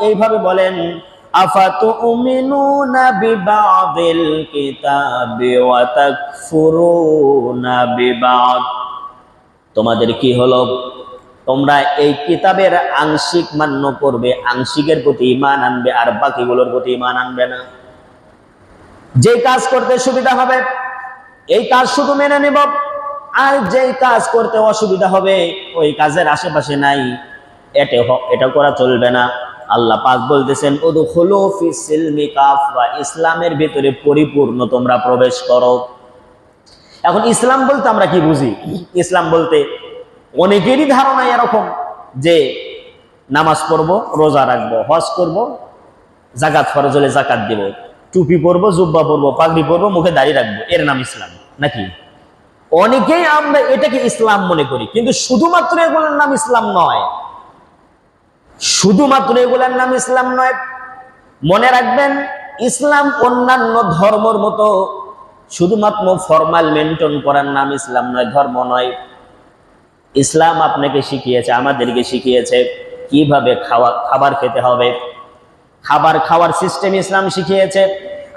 এইভাবে বলেন তোমাদের কি হলো? তোমরা এই কিতাবের আংশিক মান্য করবে, আংশিকের প্রতি ইমান আনবে, আর বাকিগুলোর প্রতি ইমান আনবে না। যে কাজ করতে সুবিধা হবে, এই কাজ শুধু মেনে নেব। আর যেই কাজ করতে অসুবিধা হবে, ওই কাজের আশেপাশে নাই। এটা এটা করা চলবে না। আল্লাহ পাক বলতেছেন ইসলামের ভিতরে পরিপূর্ণ তোমরা প্রবেশ করো। এখন ইসলাম বলতে আমরা কি বুঝি? ইসলাম বলতে অনেকেরই ধারণা এরকম যে নামাজ পড়ব, রোজা রাখব, হজ করব, জাকাত ফরজ হলে জাকাত দেব, টুপি পরবো, জুব্বা পরবো, পাগড়ি পরবো, মুখে দাড়ি রাখব, এর নাম ইসলাম, নাকি? অনেকেই আমরা এটাকে ইসলাম মনে করি, কিন্তু শুধুমাত্র এগুলোর নাম ইসলাম নয়। শুধুমাত্র এগুলার নাম ইসলাম নয়। মনে রাখবেন, ইসলাম অন্যান্য ধর্মর মতো শুধুমাত্র ফরমাল মেনটেন করার নাম ইসলাম নয়, ধর্ম নয়। ইসলাম আপনাকে শিখিয়েছে, আমাদেরকে শিখিয়েছে কীভাবে খাওয়া, খাবার খেতে হবে। খাবার খাওয়ার সিস্টেম ইসলাম শিখিয়েছে।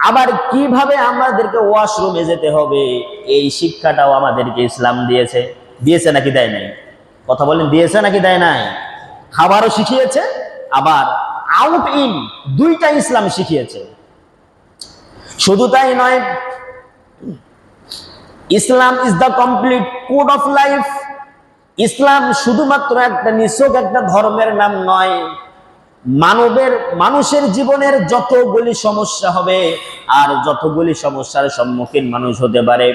আবার কীভাবে আমাদেরকে ওয়াশরুমে যেতে হবে, এই শিক্ষাটাও আমাদেরকে ইসলাম দিয়েছে। দিয়েছে নাকি দেয় নাই? কথা বলেন, দিয়েছে নাকি দেয় নাই? খাবারও শিখিয়েছে, আবার আউট ইন দুইটা ইসলাম শিখিয়েছে। শুধু তাই নয়, Islam is the complete code of life ইসলাম শুধুমাত্র একটা নিছক একটা ধর্মের নাম নয়। মানবের, মানুষের জীবনের যতগুলি সমস্যা হবে, আর যতগুলি সমস্যার সম্মুখীন মানুষ হতে পারে,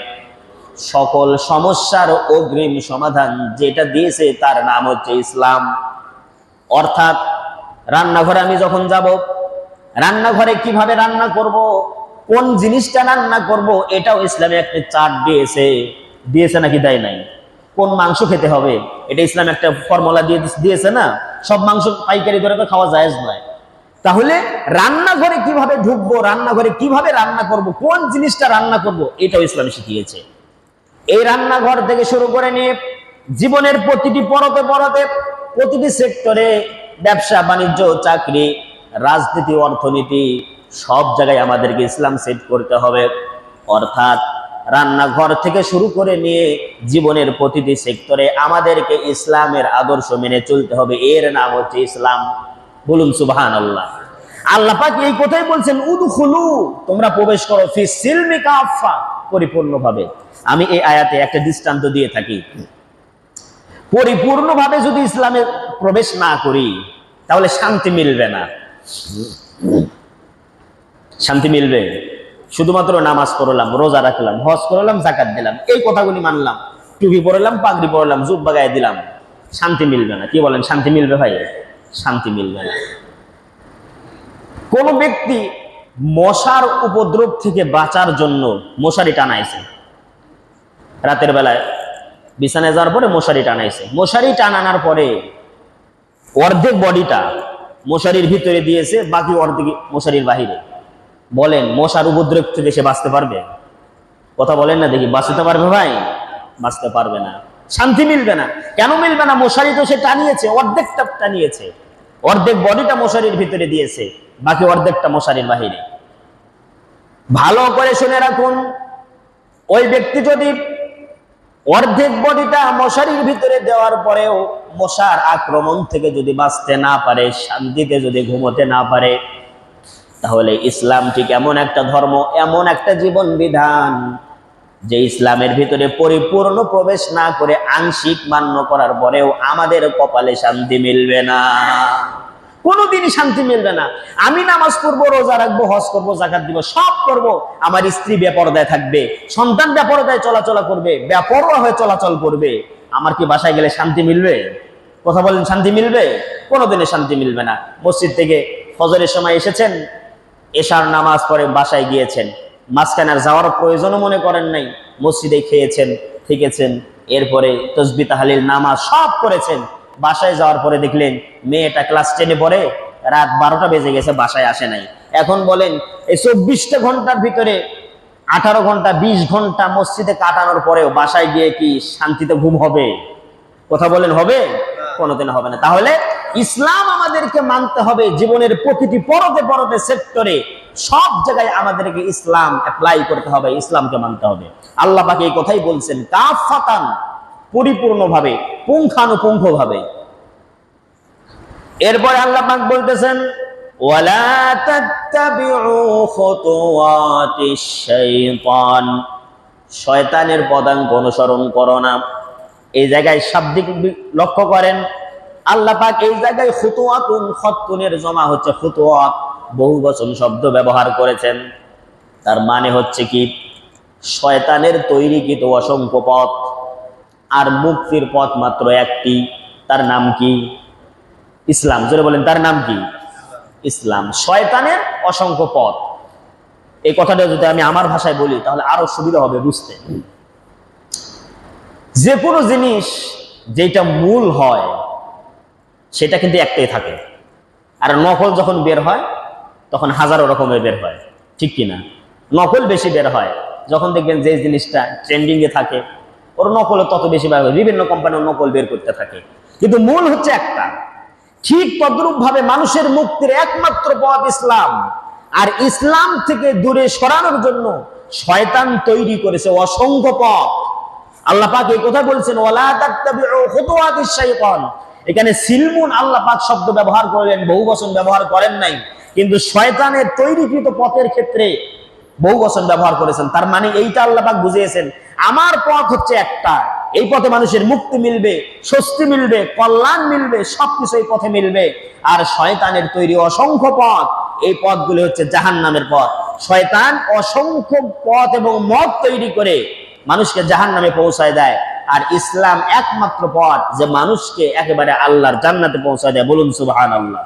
সকল সমস্যার অগ্রিম সমাধান যেটা দিয়েছে তার নাম হচ্ছে ইসলাম। অর্থাৎ রান্নাঘরে আমি যখন যাব, রান্নাঘরে কীভাবে রান্না করব, কোন জিনিসটা রান্না করব, এটাও ইসলামে একটা চার্ট দিয়েছে। দিয়েছে নাকি দেয় নাই? কোন মাংস খেতে হবে? এটা ইসলাম একটা ফর্মুলা দিয়ে দিয়েছে না? সব মাংস পাইকারি করে তো খাওয়া যায় নয়। তাহলে রান্নাঘরে কীভাবে ঢুকবো, রান্নাঘরে কীভাবে রান্না করব, কোন জিনিসটা রান্না করব, এটাও ইসলাম শিখিয়েছে। এই রান্নাঘর থেকে শুরু করে নিয়ে জীবনের প্রতিটি পরতে পরতে প্রতিটি সেক্টরে ব্যবসা, বাণিজ্য, চাকরি, রাজনীতি, অর্থনীতি সব জায়গায় আমাদেরকে ইসলাম সেট করতে হবে। অর্থাৎ রান্নাঘর থেকে শুরু করে নিয়ে জীবনের প্রতিটি সেক্টরে আমাদেরকে ইসলামের আদর্শ মেনে চলতে হবে। এর নাম হচ্ছে ইসলাম। বলুন সুবহান আল্লাহ আল্লাহ এই কথাই বলছেন, উদখুলু, তোমরা প্রবেশ করো ফি সিলমি কাফা পরিপূর্ণভাবে। আমি এই আয়াতে একটা দৃষ্টান্ত দিয়ে থাকি। পরিপূর্ণভাবে যদি ইসলামে প্রবেশ না করি, তাহলে শান্তি মিলবে না। শান্তি মিলবে? শুধুমাত্র নামাজ পড়লাম, রোজা রাখলাম, হজ করলাম জাকাত দিলাম, এই কথাগুলি মানলাম, টুপি পড়লাম, পাগড়ি পড়লাম, জুব্বা গায়ে দিলাম, শান্তি মিলবে না। কি বলেন, শান্তি মিলবে ভাই? শান্তি মিলবে না। কোন ব্যক্তি মশার উপদ্রব থেকে বাঁচার জন্য মশারি টানাইছে। রাতের বেলায় বিছানায় যাওয়ার পরে মশারি টানাইছে। মশারি টানানোর পরে অর্ধেক বডিটা মশারির ভিতরে দিয়েছে, বাকি অর্ধেক মশারির বাহিরে। বলেন, মশার উপদ্রব থেকে সে বাঁচতে পারবে? কথা বলেন না দেখি, বাঁচতে পারবে ভাই? বাঁচতে পারবে না। শান্তি মিলবে না। কেন মিলবে না? মশারি তো সে টানিয়েছে, অর্ধেকটা টানিয়েছে। অর্ধেক বডিটা মশারির ভিতরে দিয়েছে, বাকি অর্ধেকটা মশারির বাহিরে। ভালো করে শুনে রাখুন, ওই ব্যক্তি যদি অর্ধেক বডিটা মশারির ভিতরে দেওয়ার পরেও মশার আক্রমণ থেকে যদি বাঁচতে না পারে, শান্তিতে যদি ঘুমোতে না পারে, তাহলে ইসলাম ঠিক এমন একটা ধর্ম, এমন একটা জীবন বিধান যে ইসলামের ভিতরে পরিপূর্ণ প্রবেশ না করে আংশিক মান্য করার পরেও আমাদের কপালে শান্তি মিলবে না। কোনোদিনই শান্তি মিলবে না। আমি নামাজ পড়ব, রোজা রাখব, হজ করব জাকাত দিব, সব করব, আমার স্ত্রী বেপরদায় থাকবে, সন্তান বেপরদায় চলাচলা করবে, বেপরোয়া হয়ে চলাচল করবে। আমার কি বাসায় গেলে শান্তি মিলবে? কথা বলেন, শান্তি মিলবে? কোনোদিনে শান্তি মিলবে না। মসজিদ থেকে ফজরের সময় এসেছেন, এশার নামাজ পড়ে বাসায় গিয়েছেন। মাঝখানে আর যাওয়ার প্রয়োজনও মনে করেন নাই। মসজিদে খেয়েছেন, থেকেছেন, এরপরে তসবি তাহালিল নামাজ সব করেছেন। বাসায় যাওয়ার পরে দেখলেন মেয়েটা ক্লাস টেনে পড়ে, রাত বারোটা বেজে গেছে, বাসায় আসে নাই। এখন বলেন, এই চব্বিশটা ঘণ্টার ভিতরে আঠারো ঘণ্টা, বিশ ঘণ্টা মসজিদে কাটানোর পরেও বাসায় গিয়ে কি শান্তিতে ঘুম হবে? কথা বলেন, হবে? কোনোদিন হবে না। তাহলে ইসলাম আমাদেরকে মানতে হবে জীবনের প্রতিটি পরতে পরতে সেক্টরে, সব জায়গায় আমাদেরকে ইসলাম অ্যাপ্লাই করতে হবে, ইসলামকে মানতে হবে। আল্লাহ পাকে এই কথাই বলছেন কাফাতান পরিপূর্ণভাবে, পুঙ্খানুপুঙ্খভাবে। এরপরে আল্লাহ পাক বলতেছেন, ওয়ালা শয়তানের পদাঙ্ক অনুসরণ করো না। এই জায়গায় শাব্দিক লক্ষ্য করেন, আল্লাহ পাক এই জায়গায় খুতুয়াতুন খত্তুনের জমা হচ্ছে খুতুয়াত বহু বচন শব্দ ব্যবহার করেছেন। তার মানে হচ্ছে কি, শয়তানের তৈরি তৈরিকৃত অসংখ্য পথ। আর মুক্তির পথ মাত্র একটি। তার নাম কি? ইসলাম। জোরে বলেন, তার নাম কি? ইসলাম। শয়তানের অসংখ্য পথ। এই কথাটা যদি আমি আমার ভাষায় বলি, তাহলে আরও সুবিধা হবে বুঝতে। যে কোনো জিনিস যেটা মূল হয়, সেটা কিন্তু একটাই থাকে। আর নকল যখন বের হয়, তখন হাজারো রকমের বের হয়। ঠিক কিনা? নকল বেশি বের হয়। যখন দেখবেন যে জিনিসটা ট্রেন্ডিং এ থাকে ওর নকল তত বেশি বের বিভিন্ন কোম্পানির নকল বের করতে থাকে। কিন্তু মূল হচ্ছে একটা। ঠিক তদ্রুপ ভাবে মানুষের মুক্তির একমাত্র পথ ইসলাম। আর ইসলাম থেকে দূরে সরানোর জন্য শয়তান তৈরি করেছে অসংখ্য পথ। আল্লাহ পাক এই কথা বলছেন এখানে সিলমুন আল্লাহ পাক শব্দ ব্যবহার করলেন বহু বচন ব্যবহার করেন নাই। কিন্তু শয়তানের তৈরিকৃত পথের ক্ষেত্রে বহু বচন ব্যবহার করেছেন। তার মানে এইটা আল্লাহ পাক বুঝিয়েছেন আমার পথ হচ্ছে একটা। এই পথে মানুষের মুক্তি মিলবে, স্বস্তি মিলবে, কল্যাণ মিলবে, সবকিছু এই পথে মিলবে। আর শয়তানের তৈরি অসংখ্য পথ, এই পথগুলি হচ্ছে জাহান্নামের পথ। শয়তান অসংখ্য পথ এবং মত তৈরি করে মানুষকে জাহান নামে পৌঁছায় দেয়। আর ইসলাম একমাত্র পথ যে মানুষকে একেবারে আল্লাহর জান্নাতে পৌঁছায় দেয়। বলুন সুবহান আল্লাহ